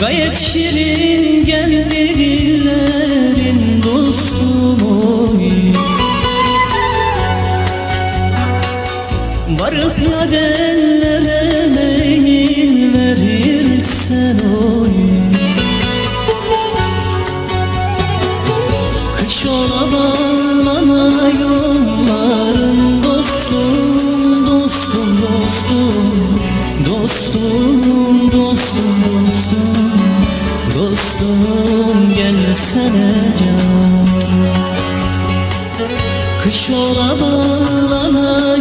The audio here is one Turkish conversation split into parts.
Gayet şirin geldi dillerin dostum oy Varıp nadellere meyil verirsen oy. Kış ola gelsene can. Kış ola bağlana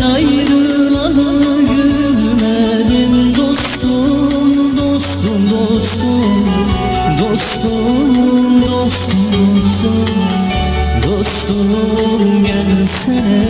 Senden ayrılalı gülmedim dostum, dostum, dostum Dostum, dostum, dostum, dostum gelsene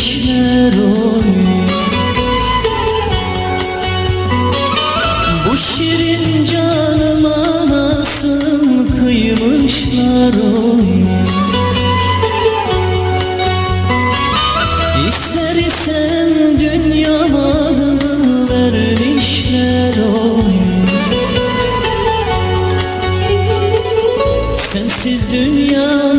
dervişler oy Bu şirin canıma nasıl kıymışlar oy İster isen dünya malı vermişler oy Sensiz dünya